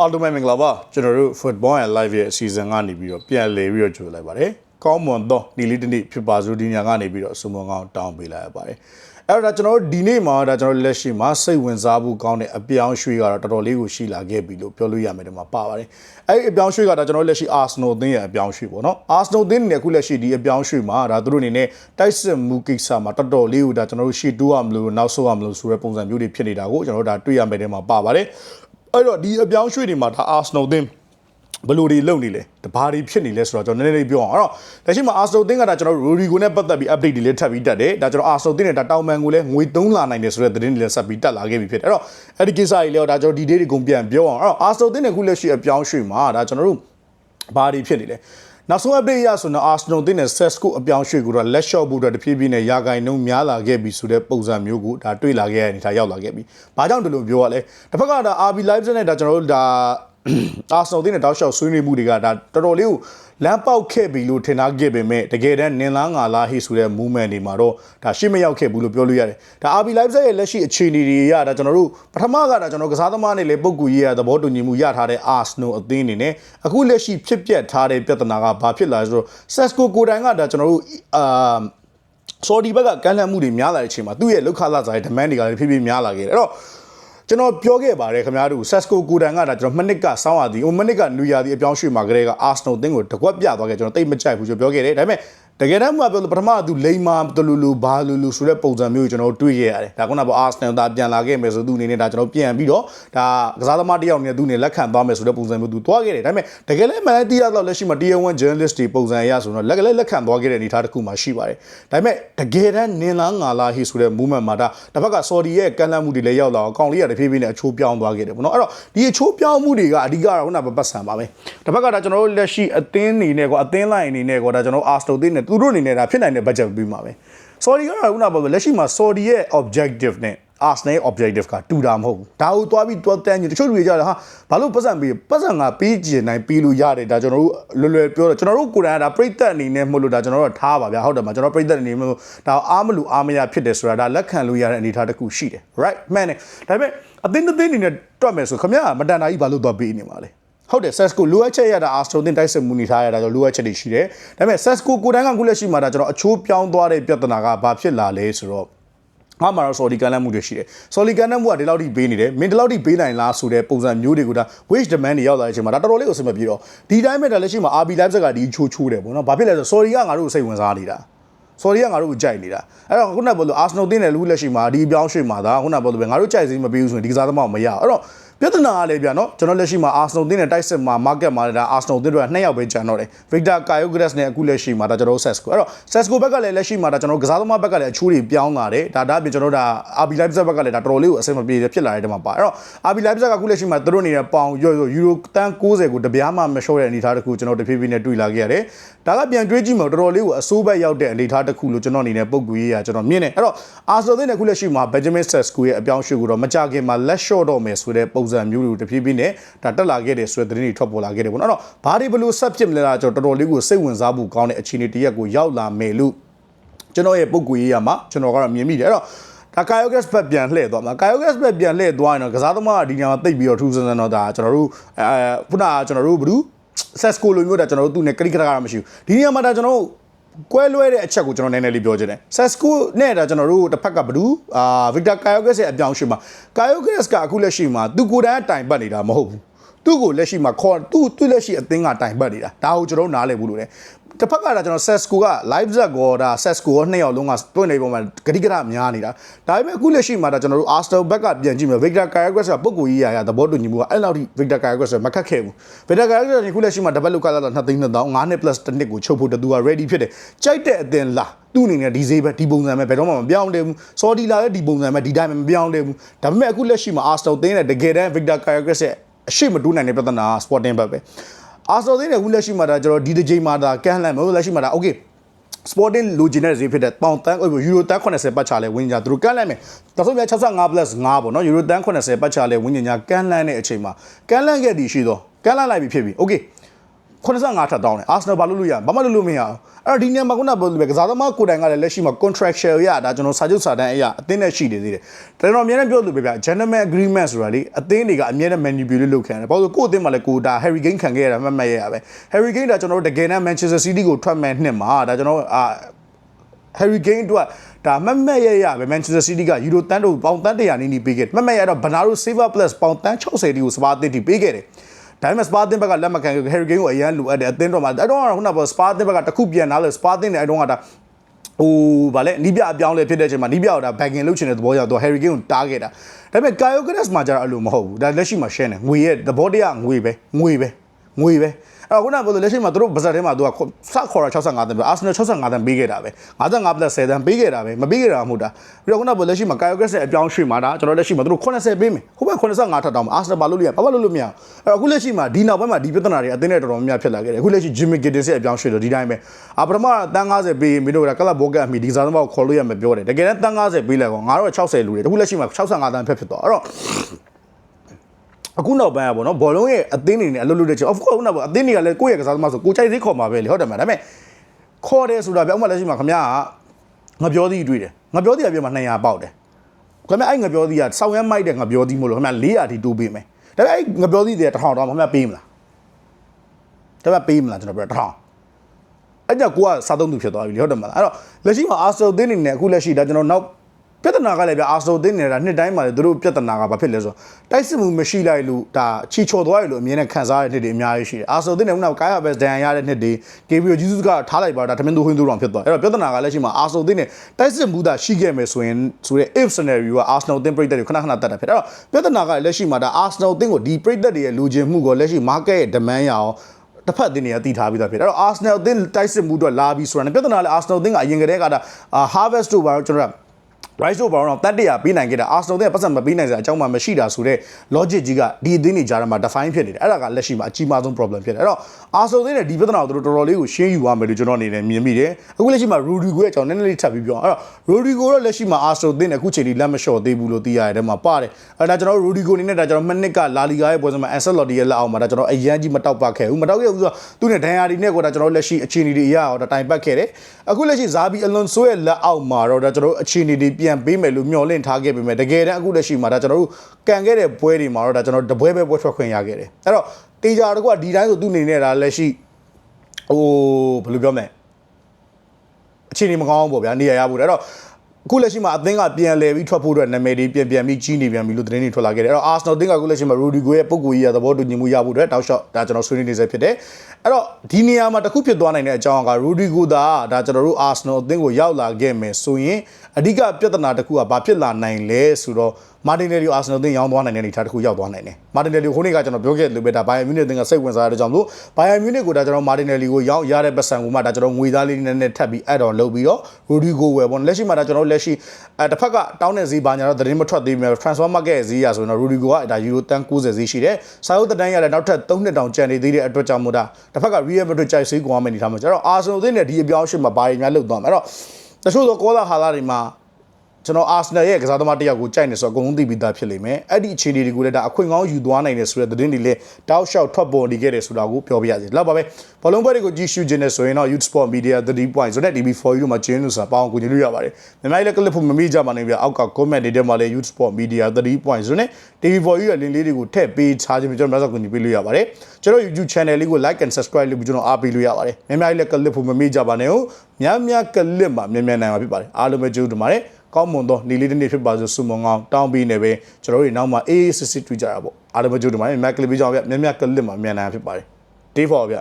အားလုံးပဲမင်္ဂလာပါကျွန်တော်တို့ Football and Live ရဲ့အစီအစဉ်ကနေပြီးတော့ပြန်လည်ပြီးတော့ကြိုလိုက်ပါတယ်ကောင်းမွန်သောဒီလေးတစ်နေ့ဖြစ်ပါစို့ဒီညကနေပြီးတော့စုံမကောင်းတောင်းပေးလိုက်ရပါတယ်အဲ့တော့ကျွန်တော်တို့ဒီနေ့မှာဒါကျွန်တော်လက်ရှိမှာစိတ်ဝင်စားဖို့ကောင်းတဲ့အပြောင်းရွှေ့ကတော့တော်တော်လေးကိုရှိလာခဲ့ပြီလို့ပြောလို့ရမယ်ဒီမှာပါပါတယ်အဲ့ဒီအပြောင်းရွှေ့ကဒါကျွန်တော်လက်ရှိ Arsenal အသင်းရဲ့အပြောင်းရွှေ့ပေါ့နော် Arsenal အသင်းနဲ့အခုလက်ရှိဒီအပြောင်းရွှေ့မှာဒါသူတို့အနေနဲ့တိုက်စစ်မှုကိစ္စမှာတော်တော်လေးကိုဒါကျွန်တော်တို့ရှေ့တိုးရမလို့နောက်ဆုတ်ရမလို့ဆိုတဲ့ပုံစံမျိုးတွေဖြစ်နေတာကိုကျွန်တော်တို့ဒါတွေ့ရမယ်ဒီမှာပါပါတယ် အဲ့တော့ဒီအပြောင်းရွှေ့တွေမှာဒါ Arsenal အသင်းဘယ်လိုတွေလုပ်နေလဲတဘာတွေဖြစ်နေလဲဆိုတော့ကျွန်တော်နည်းနည်းလေးပြောအောင်အဲ့တော့လက်ရှိမှာ Arsenal အသင်းကဒါကျွန်တော်တို့ Rodrigo နဲ့ပတ်သက်ပြီး update တွေလည်းထပ်ပြီးတက်တယ်ဒါကျွန်တော် Arsenal အသင်းနဲ့ဒါတောင်ပန်ကိုလည်းငွေ3လာနိုင်တယ်ဆိုတဲ့သတင်းတွေလည်းဆက်ပြီးတက်လာခဲ့ပြီဖြစ်တယ်အဲ့တော့အဲ့ဒီကိစ္စကြီးလည်းဒါကျွန်တော်ဒီ day တွေကုန်ပြန်ပြောအောင်အဲ့တော့ Arsenal အသင်းနဲ့ခုလက်ရှိအပြောင်းရွှေ့မှာဒါကျွန်တော်တို့ဘာတွေဖြစ်နေလဲ နောက်ဆုံး update ရဆိုတော့ Arsenal တင်းနဲ့ Sesco အပြောင်းရွှေ့ကိုတော့လက်လျှော့ဖို့အတွက်တဖြည်းဖြည်းနဲ့ရာဂိုင်နှုန်းများလာခဲ့ပြီဆိုတဲ့ပုံစံမျိုးကိုဒါတွေ့လာခဲ့ရတဲ့အနေထားရောက်လာခဲ့ပြီ။ဘာကြောင့်ဒီလိုပြောရလဲ။တစ်ဖက်ကဒါ RB Leipzig နဲ့ဒါကျွန်တော်တို့ဒါ Arsenal တင်းနဲ့တောက်လျှောက်ဆွေးနွေးမှုတွေကဒါတော်တော်လေးကို လမ်းပေါက်ခဲ့ပြီလို့ထင်ထားခဲ့ပေမဲ့တကယ်တမ်းနင်လားငါလားဟိဆိုတဲ့ movement တွေမှာတော့ဒါရှေ့မရောက်ခဲ့ဘူးလို့ပြောလို့ရတယ်။ဒါ RB Leipzig ရဲ့လက်ရှိအခြေအနေတွေရဒါကျွန်တော်တို့ပထမကဒါကျွန်တော်ကစားသမားနဲ့လေပုံကူရေးရသဘောတူညီမှုရထားတဲ့ Arsenal အသင်းအနေနဲ့အခုလက်ရှိဖြစ်ပျက်ထားတဲ့ပြဿနာကဘာဖြစ်လာလဲဆိုတော့ Sesco ကိုတိုင်ကဒါကျွန်တော်တို့အာဆော်ဒီဘက်ကကမ်းလှမ်းမှုတွေများလာတဲ့အချိန်မှာသူ့ရဲ့လောက်ခလာစားရဲ့ demand တွေကလည်းဖြည်းဖြည်းများလာခဲ့တယ်အဲ့တော့ ကျွန်တော်ပြောခဲ့ပါတယ်ခင်ဗျားတို့ Sesco ကိုတန်ကဒါကျွန်တော်မနစ်ကစောင်းရသည်ဟိုမနစ်ကနူယာသည်အပြောင်းရွှေ့မှာကလေးက Arsenal တင်းကိုတကွက်ပြသွားခဲ့ကျွန်တော်တိတ်မကြိုက်ဘူးကျွန်တော်ပြောခဲ့တယ်ဒါပေမဲ့ တကယ်တမ်းမှာပြောလို့ပထမကသူလိန်မာတလူလူဘာလူလူဆိုတဲ့ပုံစံမျိုးကိုကျွန်တော်တွေ့ခဲ့ရတယ်ဒါကနောက်ပေါ့ Arsenal ဒါပြန်လာခဲ့မယ်ဆိုသူအနေနဲ့ဒါကျွန်တော်ပြန်ပြီးတော့ဒါကစားသမားတစ်ယောက်အနေနဲ့သူအနေလက်ခံသွားမယ်ဆိုတဲ့ပုံစံမျိုးသူသွားခဲ့တယ်ဒါပေမဲ့တကယ်လည်းမန်တီးရတော့လက်ရှိမှာ Tier 1 journalist တွေပုံစံအရဆိုတော့လက်ကလေးလက်ခံသွားခဲ့တဲ့အနေအထားတစ်ခုမှရှိပါတယ်ဒါပေမဲ့တကယ်တမ်းနင်လားငါလားဟိဆိုတဲ့ movement မှာဒါတစ်ဖက်က Saudi ရဲ့ကန့်လန့်မှုတွေလည်းရောက်လာအောင်အကောင်လေးရတဖြည်းဖြည်းနဲ့အချိုးပြောင်းသွားခဲ့တယ်ပေါ့နော်အဲ့တော့ဒီအချိုးပြောင်းမှုတွေကအဓိကတော့ခုနကပတ်စံပါပဲတစ်ဖက်ကဒါကျွန်တော်တို့လက်ရှိအသင်းအနေနဲ့ကောအသင်းလိုက်အနေနဲ့ကောဒါကျွန်တော် Arsenal အသင်းနဲ့သူတို့အနေနဲ့ဒါဖြစ်နိုင်တဲ့ budget ပြီးမှာပဲ Saudi ကတော့ခုနကပြောလက်ရှိမှာ Saudi ရဲ့ objective နဲ့ Arsenal objective ကတူတာမဟုတ်ဘူးဒါကိုသွားပြီးတွတ်တန်းကြီးတချို့လူတွေကြတယ်ဟာဘာလို့ပတ်စံပေးပတ်စံကပေးကြည့်နိုင်ပေးလို့ရတယ်ဒါကျွန်တော်တို့လွယ်လွယ်ပြောတော့ကျွန်တော်တို့ကိုယ်တိုင်ကဒါပြိသက်အနေနဲ့မဟုတ်လို့ဒါကျွန်တော်တို့ထားပါဗျာဟုတ်တယ်မှာကျွန်တော်ပြိသက်အနေနဲ့မဟုတ်ဒါအားမလို့အားမရဖြစ်တယ်ဆိုတာဒါလက်ခံလို့ရတဲ့အနေအထားတစ်ခုရှိတယ် right မှန်တယ်ဒါပေမဲ့အသင်းအသင်းအနေနဲ့တွတ်မယ်ဆိုခမရမတန်တာကြီးဘာလို့သွားပေးနေမှာလဲ ဟုတ်တယ် Sesco လိုအပ်ချက်ရတာ Arsenal တင်တိုက်စစ်မှုနေထားရတာကြောင့်လိုအပ်ချက်တွေရှိတယ်ဒါပေမဲ့ Sesco ကိုယ်တိုင်ကခုလက်ရှိမှာဒါကျွန်တော်အချိုးပြောင်းသွားတဲ့ပြဿနာကဘာဖြစ်လာလဲဆိုတော့ငါမှာတော့ sorry ကန်လန့်မှုတွေရှိတယ် sorry ကန်လန့်မှုကဒီလောက်ထိပေးနေတယ်မင်းဒီလောက်ထိပေးနိုင်လားဆိုတဲ့ပုံစံမျိုးတွေကဒါ wage demand တွေရောက်လာတဲ့အချိန်မှာဒါတော်တော်လေးကိုအဆင်မပြေတော့ဒီတိုင်းပဲဒါလက်ရှိမှာ RB Leipzig ကဒီချိုးချိုးတယ်ပေါ့နော်ဘာဖြစ်လဲဆို sorry ကငါတို့ကိုစိတ်ဝင်စားနေတာ sorry ကငါတို့ကိုကြိုက်နေတာအဲ့တော့ခုနကပြောလို့ Arsenal တင်းတယ်လူလက်ရှိမှာဒီပြောင်းရွှေ့မှာဒါခုနကပြောလို့ပဲငါတို့ကြိုက်စီမပေးဘူးဆိုရင်ဒီကစားသမားမရအဲ့တော့ ပြဿနာကလည်းဗျာနော်ကျွန်တော်လက်ရှိမှာ Arsenal တင်းနဲ့တိုက်စစ်မှာ market မှာဒါ Arsenal တင်းတွေကနှစ်ယောက်ပဲကျန်တော့တယ် Victor Kyogeres နဲ့အခုလက်ရှိမှာဒါကျွန်တော် Sesco အဲ့တော့ Sesco ဘက်ကလည်းလက်ရှိမှာဒါကျွန်တော်ကစားသမားဘက်ကလည်းအချိုးတွေပြောင်းလာတယ်ဒါဒါပြင်ကျွန်တော်ဒါ RB Leipzig ဘက်ကလည်းဒါတော်တော်လေးကိုအဆင်မပြေဖြစ်လာတဲ့တမှာပါအဲ့တော့ RB Leipzig ကအခုလက်ရှိမှာသူတို့နေတဲ့ပေါင်ရော့ရော့ယူရိုတန်း90ကိုတပြားမှမလျှော့တဲ့အနေအထားတစ်ခုကျွန်တော်တဖြည်းဖြည်းနဲ့တွေ့လာခဲ့ရတယ်ဒါကပြန်တွေးကြည့်မှတော်တော်လေးကိုအဆိုးဘက်ရောက်တဲ့အနေအထားတစ်ခုလို့ကျွန်တော်အနေနဲ့ပုံကူရေးရကျွန်တော်မြင်တယ်အဲ့တော့ Arsenal နဲ့အခုလက်ရှိမှာ Benjamin Sesko ရဲ့အပြောင်းအရွှေ့ကိုတော့မကြခင်မှာလက်လျှော့တော့မယ်ဆိုတဲ့ပုံစံမျိုးတွေကိုတဖြည်းဖြည်းနဲ့ဒါတက်လာခဲ့တယ်ဆိုတဲ့သတင်းတွေထွက်ပေါ်လာခဲ့တယ်ပေါ့နော်အဲ့တော့ဘာတွေဘလို့ဆက်ဖြစ်မလဲလားကျွန်တော်တော်တော်လေးကိုစိတ်ဝင်စားဖို့ကောင်းတဲ့အခြေအနေတစ်ရက်ကိုရောက်လာမယ်လို့ကျွန်တော်ရဲ့ပုံကူရေးရမှာကျွန်တော်ကတော့မြင်မိတယ်အဲ့တော့ဒါကာယိုဂက်စ်ဘက်ပြန်လှည့်သွားမှာကာယိုဂက်စ်ဘက်ပြန်လှည့်သွားရင်တော့ကစားသမားကဒီညမှာတိတ်ပြီးတော့ထူးဆန်းဆန်းတော့ဒါကျွန်တော်တို့အဲခုနကကျွန်တော်တို့ဘူးဆက်ကိုလိုမျိုးဒါကျွန်တော်တို့သူနဲ့ကရိကရကမရှိဘူးဒီနေရာမှာဒါကျွန်တော်တို့ ကွဲလွဲတဲ့အချက်ကိုကျွန်တော်နည်းနည်းလေးပြောချင်တယ်ဆက်စကိုနဲ့ဒါကျွန်တော်တို့တစ်ဖက်ကဘဒူအာဗစ်တာကာယိုဂက်စ်ရဲ့အပြောင်းအရွှေ့မှာကာယိုဂက်စ်ကအခုလက်ရှိမှာသူကိုယ်တိုင်တိုင်ပတ်နေတာမဟုတ်ဘူးသူ့ကိုလက်ရှိမှာခေါ်သူ့သူ့လက်ရှိအသင်းကတိုင်ပတ်နေတာဒါကိုကျွန်တော်နားလည်ဘူးလို့လေ တစ်ဖက်ကဒါကျွန်တော် Sesco က live set ကောဒါ Sesco ရောနှစ်ယောက်လုံးကတွင့်နေပုံမှာဂတိကရများနေတာဒါပေမဲ့အခုလက်ရှိမှာဒါကျွန်တော်တို့ Arsenal ဘက်ကပြန်ကြည့်မယ် Victor Carreras ကပုံကိုကြီးရာရသဘောတူညီမှုကအဲ့လောက်ထိ Victor Carreras မခက်ခဲဘူး Victor Carreras ကအခုလက်ရှိမှာ develop ကလာတော့2သိန်း2000 9နှစ် plus တစ်နှစ်ကိုချုပ်ဖို့တူက ready ဖြစ်တယ်ကြိုက်တဲ့အသင်းလားသူ့အနေနဲ့ဒီဈေးပဲဒီပုံစံပဲဘယ်တော့မှမပြောင်းလဲဘူး။ Saudi လာလည်းဒီပုံစံပဲဒီတိုင်းပဲမပြောင်းလဲဘူး။ဒါပေမဲ့အခုလက်ရှိမှာ Arsenal သင်းနဲ့တကယ်တမ်း Victor Carreras ရဲ့အရှိမတူးနိုင်တဲ့ပြဿနာ Sporting ဘက်ပဲ။ Arsenal သင်းနဲ့အခုလက်ရှိမှာဒါကျွန်တော်ဒီတစ်ချိန်မှာဒါကန်လန်မဟုတ်လက်ရှိမှာဒါ okay Sporting လိုချင်တဲ့ဈေးဖြစ်တဲ့ပေါင်တန်းယူရိုတန်း80ပတ်ချလဲဝင်းကြသူတို့ကန်လန့်မယ်ဒါဆိုပြန်65 plus 5ပေါ့နော်ယူရိုတန်း80ပတ်ချလဲဝင်းညာကန်လန့်တဲ့အချိန်မှာကန်လန့်ခဲ့တည်ရှိတော့ကန်လန့်လိုက်ပြီဖြစ်ပြီ okay 85ထပ်တောင်းတယ်အာဆနယ်ဘာလို့လို့ရဘာမှလုပ်လို့မရအောင်အဲ့တော့ဒီနေရာမှာခုနပြောလို့ပဲကစားသမားကိုယ်တိုင်ကလည်းလက်ရှိမှာ contractual ရတာကျွန်တော်စာချုပ်စာတမ်းအရာအသင်းနဲ့ရှိနေသေးတယ်ကျွန်တော်အများနဲ့ပြောလို့ပဲဗျ gentleman agreement ဆိုတာလေအသင်းတွေကအများနဲ့ manipulate လုပ်ခံရတယ်ဘာလို့ကိုယ့်အသင်းမှာလည်းကိုဒါ Harry Kane ခံခဲ့ရတာမှတ်မှတ်ရရပဲ Harry Kane ဒါကျွန်တော်တို့တကယ်တမ်း Manchester City ကိုထွက်မဲ့နှစ်မှာဒါကျွန်တော်အာ Harry Kane အတွက်ဒါမတ်မတ်ရရပဲ Manchester City ကယူရိုတန်းတို့ပေါင်တန်း100နီးနီးပေးခဲ့တယ်မတ်မတ်ရတော့ Bernardo Silva plus ပေါင်တန်း60တီကိုစပါးအသင်းတီပေးခဲ့တယ် ဒါပေမဲ့စပါးအသင်းဘက်ကလက်မခံခဲ့ Harry Kane ကိုအရန်လိုအပ်တယ်အသင်းတော်မှာအဲ့တော့ခုနကစပါးအသင်းဘက်ကတခုပြန်လာလို့စပါးအသင်းနဲ့အဲ့တော့ကဒါဟိုဗာလဲနီးပြအပြောင်းလဲဖြစ်တဲ့အချိန်မှာနီးပြတော့ဒါဘန်ကင်လုတ်ချင်တဲ့သဘောကြောင့်သူ Harry Kane ကိုတားခဲ့တာဒါပေမဲ့ Kyle Grass မှာကျတော့အဲ့လိုမဟုတ်ဘူးဒါလက်ရှိမှာ share နေငွေရဲ့သဘောတရားငွေပဲငွေပဲငွေပဲ အဲ့တော့ခုနကပြောလို့လက်ရှိမှာသူတို့ဗဇက်ထဲမှာသူကစခေါ်တာ65တန်းပဲအာဆနယ်65တန်းပေးခဲ့တာပဲ55 plus 10တန်းပေးခဲ့တာပဲမပေးခဲ့တာမဟုတ်တာပြီးတော့ခုနကပြောလက်ရှိမှာ Kyle Grass ရဲ့အပြောင်းရွှေ့မှာဒါကျွန်တော်လက်ရှိမှာသူတို့80ပေးမယ်ဟိုဘက်85ထပ်တောင်းမှာအာဆနယ်ဘာလို့လို့ရဘာမှလုပ်လို့မရအောင်အဲ့တော့အခုလက်ရှိမှာဒီနောက်ပိုင်းမှာဒီပြဿနာတွေအသင်းနဲ့တော်တော်များများဖြစ်လာခဲ့တယ်အခုလက်ရှိ Jimmy Gittins ရဲ့အပြောင်းရွှေ့လို့ဒီတိုင်းပဲအာပထမတန်း90ပေးမင်းတို့ကကလပ်ဘောကတ်အမိဒီဇိုင်းသမားကိုခေါ်လို့ရမယ်ပြောတယ်တကယ်တမ်းတန်း90ပေးလိုက်ကောငါတို့60လူတယ်အခုလက်ရှိမှာ65တန်းဖက်ဖြစ်သွားအဲ့တော့ အခုနောက်ပိုင်းอ่ะဗောနော်ဘောလုံးရဲ့အသင်းတွေနဲ့အလုပ်လုပ်တဲ့ချိန် of course ခုနကအသင်းတွေကလည်းကိုယ့်ရဲ့ကစားသမားဆိုကိုကြိုက်သေးခေါ်မှာပဲလေဟုတ်တယ်မလားဒါပေမဲ့ခေါ်တယ်ဆိုတာပြောင်းမှလက်ရှိမှာခမရကငပြောသီးတွေ့တယ်ငပြောသီးကပြောမှာ200ပေါက်တယ်ခမရအဲ့ငပြောသီးကစောင်းရမ်းမိုက်တဲ့ငပြောသီးမို့လို့ခမရ400ထိတိုးပေးမယ်ဒါပေမဲ့အဲ့ငပြောသီးတွေ1000တောင်းခမရပေးမလားဒါပေမဲ့ပေးမလားကျွန်တော်ပြော1000အဲ့ကြောင့်ကိုကစားသုံးသူဖြစ်သွားပြီလေဟုတ်တယ်မလားအဲ့တော့လက်ရှိမှာအာဆယ်တင်းနေနဲ့အခုလက်ရှိဒါကျွန်တော်နောက် ပြဿနာကလည်းဗျအာဆယ်တင်းနေတာနှစ်တိုင်းမှာလည်းသူတို့ပြဿနာကဘာဖြစ်လဲဆိုတော့တိုက်စစ်မှုမရှိလိုက်လို့ဒါချီချော်သွားရလို့အမြင်နဲ့ခံစားရတဲ့နှစ်တွေအများကြီးရှိတယ်အာဆယ်တင်းနေကကာယာဘက်ဒန်ရတဲ့နှစ်တွေကေဘီယိုဂျီဇုကထားလိုက်ပါတော့ဒါသမင်းသူဟင်းသူတော်ဖြစ်သွားအဲ့တော့ပြဿနာကလည်းရှိမှာအာဆယ်တင်းနေတိုက်စစ်မှုသာရှိခဲ့မယ်ဆိုရင်ဆိုတဲ့ if scenario ကအာဆနယ်တင်းပြိတက်တွေခဏခဏတက်တာဖြစ်အဲ့တော့ပြဿနာကလည်းလက်ရှိမှာဒါအာဆနယ်တင်းကိုဒီပြိတက်တွေရဲ့လူချင်းမှုကိုလက်ရှိ market ရဲ့ demand ရအောင်တစ်ဖက်အသင်းတွေကတည်ထားပြီးသားဖြစ်တယ်အဲ့တော့ Arsenal အသင်းတိုက်စစ်မှုအတွက်လာပြီးဆိုတာ ਨੇ ပြဿနာလဲ Arsenal အသင်းကအရင်ကတည်းကဒါ Harvest တို့ဘာလို့ကျွန်တော်တို့ Rice တို့ဘာလို့တတ်တရပေးနိုင်ခဲ့တာ Arsenal တဲ့ပတ်စံမပေးနိုင်စရာအကြောင်းမှမရှိတာဆိုတော့ logic ကြီးကဒီအသင်းတွေကြားထဲမှာ define ဖြစ်နေတယ်အဲ့ဒါကလက်ရှိမှာအကြီးမားဆုံး problem ဖြစ်တယ်အဲ့တော့ Arsenal တဲ့ဒီပြဿနာကိုတို့တော်တော်လေးကိုရှင်းယူရမယ်လို့ကျွန်တော်အနေနဲ့မြင်မိတယ်အခုလက်ရှိမှာ Rodrigo ရဲ့အကြောင်းနည်းနည်းလေးထပ်ပြီးပြောအောင်အဲ့တော့ Rodrigo တော့လက်ရှိမှာ Arsenal တဲ့အခုချိန်ထိလက်မလျှော့သေးဘူးလို့သိရတယ်တဲ့မှာပါတယ်အဲ့ဒါကျွန်တော် Rodrigo အနေနဲ့ဒါကျွန်တော်မနစ်က La Liga ရဲ့ပွဲစဉ်မှာ Ancelotti ရဲ့လက်အောက်မှာဒါကျွန်တော်အရန်ကြီးမတောက်ပတ်ခဲ့ဘူးမတောက်ခဲ့ဘူးဆိုတော့သူနဲ့ဒန်ယာဒီနဲ့ကိုဒါကျွန်တော်လက်ရှိအခြေအနေတွေအရတော့တိုင်ပတ်ခဲ့တယ်အခုလက်ရှိ Zabi Alonso ရဲ့လက်အောက်မှာတော့ဒါကျွန်တော်အခြေအနေတွေပြန်ပေးမယ်လို့မျှော်လင့်ထားခဲ့ပေမဲ့တကယ်တမ်းအခုလက်ရှိမှာဒါကျွန်တော်တို့ကန်ခဲ့တဲ့ပွဲတွေမှာတော့ဒါကျွန်တော်တပွဲပဲပွဲထွက်ခွင့်ရခဲ့တယ်အဲ့တော့တေချာတကွာဒီတိုင်းဆိုသူ့အနေနဲ့ဒါလက်ရှိဟိုဘယ်လိုပြောမလဲအခြေအနေမကောင်းဘူးပေါ့ဗျာနေရာရဖို့အဲ့တော့ အခုလက်ရှိမှာအသင်းကပြန်လဲပြီးထွက်ဖို့အတွက်နာမည်တွေပြန်ပြန်ပြီးကြီးနေပြန်ပြီလို့သတင်းတွေထွက်လာခဲ့တယ်အဲ့တော့ Arsenal အသင်းကအခုလက်ရှိမှာ Rodrigo ရဲ့ပုံကိုကြီးရသဘောတူညီမှုရဖို့အတွက်တောက်လျှောက်ဒါကျွန်တော်ဆွေးနွေးနေစေဖြစ်တယ်အဲ့တော့ဒီနေရာမှာတစ်ခုဖြစ်သွားနိုင်တဲ့အကြောင်းက Rodrigo သာဒါကျွန်တော်တို့ Arsenal အသင်းကိုရောက်လာခဲ့မယ်ဆိုရင်အဓိကပြဿနာတစ်ခုကဘာဖြစ်လာနိုင်လဲဆိုတော့မာတင်နယ်လီကိုအာဆင်နယ်အသင်းရောင်းသွားနိုင်တဲ့အနေအထားတစ်ခုရောက်သွားနိုင်တယ်။ မာတင်နယ်လီကိုခုနေ့ကကျွန်တော်ပြောခဲ့လို့ပဲဒါဘိုင်ယန်မြူနစ်အသင်းကစိတ်ဝင်စားရတဲ့ကြောင့်မို့ဘိုင်ယန်မြူနစ်ကိုဒါကျွန်တော်မာတင်နယ်လီကိုရောင်းရတဲ့ပတ်စံကိုမှဒါကျွန်တော်ငွေသားလေးနည်းနည်းထပ်ပြီး add on လုပ်ပြီးတော့ Rodrigo ဝယ်ပေါ့လက်ရှိမှာဒါကျွန်တော်လက်ရှိအဲတစ်ဖက်ကတောင်းတဲ့ဈေးပါညာတော့သတင်းမထွက်သေးဘူး transfer market ဈေးရဆိုရင်တော့ Rodrigo ကဒါယူရိုတန်90ဈေးရှိတယ်။စာအုပ်တန်းရတဲ့နောက်ထပ်3နှစ်တောင်ကျန်နေသေးတဲ့အတွက်ကြောင့်မို့ဒါတစ်ဖက်က Real Madrid ကြိုက်ဈေးကွာမယ်နေထားမှာကျတော့ Arsenal အသင်းနဲ့ဒီအပြောင်းအရွှေ့မှာဘာတွေများလုပ်သွားမှာအဲ့တော့တချို့သောကောလာဟာလာတွေမှာ ကျွန်တော်အာဆနယ်ရဲ့ကစားသမားတစ်ယောက်ကိုကြိုက်နေဆိုတော့အကုန်လုံးသိပြီးသားဖြစ်လိမ့်မယ်အဲ့ဒီအခြေအနေတွေကိုလည်းဒါအခွင့်ကောင်းယူသွားနိုင်တယ်ဆိုတဲ့သတင်းတွေလည်းတောက်လျှောက်ထွက်ပေါ်နေခဲ့တယ်ဆိုတာကိုပြောပြရစီလောက်ပါပဲဘောလုံးပွဲတွေကိုကြည့်ရှုခြင်းနဲ့ဆိုရင်တော့ Youth Sport Media 30 point ဆိုတဲ့ TV4 တို့မှာကျင်းလို့ဆိုတာပေါအောင်ကိုကြည့်လို့ရပါတယ်မြန်မာလည်းကလစ်ဖို့မမိကြပါနဲ့ပြအောက်က comment တွေထဲမှာလည်း Youth Sport Media 30 point ဆိုတဲ့ TV4 ရဲ့ link လေးတွေကိုထည့်ပေးချခြင်းကျွန်တော်များစွာကူညီပေးလို့ရပါတယ်ကျွန်တော် YouTube channel လေးကို like and subscribe လုပ်ပြီးကျွန်တော်အားပေးလို့ရပါတယ်မြန်မာလည်းကလစ်ဖို့မမိကြပါနဲ့ဟုတ်များများကလစ်မှာမြန်မြန်နိုင်မှာဖြစ်ပါတယ်အားလုံးပဲကျေးဇူးတင်ပါတယ်ကောင်းမွန်သောနေလေးတစ်နေ့ဖြစ်ပါစို့ဆုမွန်ကောင်းတောင်းပြီးနေပဲကျွန်တော်တို့နောက်မှအေးအေးစစ်စစ်တွေ့ကြတာပေါ့အားလုံးပဲကြိုးတင်ပါတယ်မြတ်ကလစ်ပြီးကြောင်းဗျမြတ်မြတ်ကလစ်မှာမြန်နိုင်ဖြစ်ပါတယ် day for ဗျ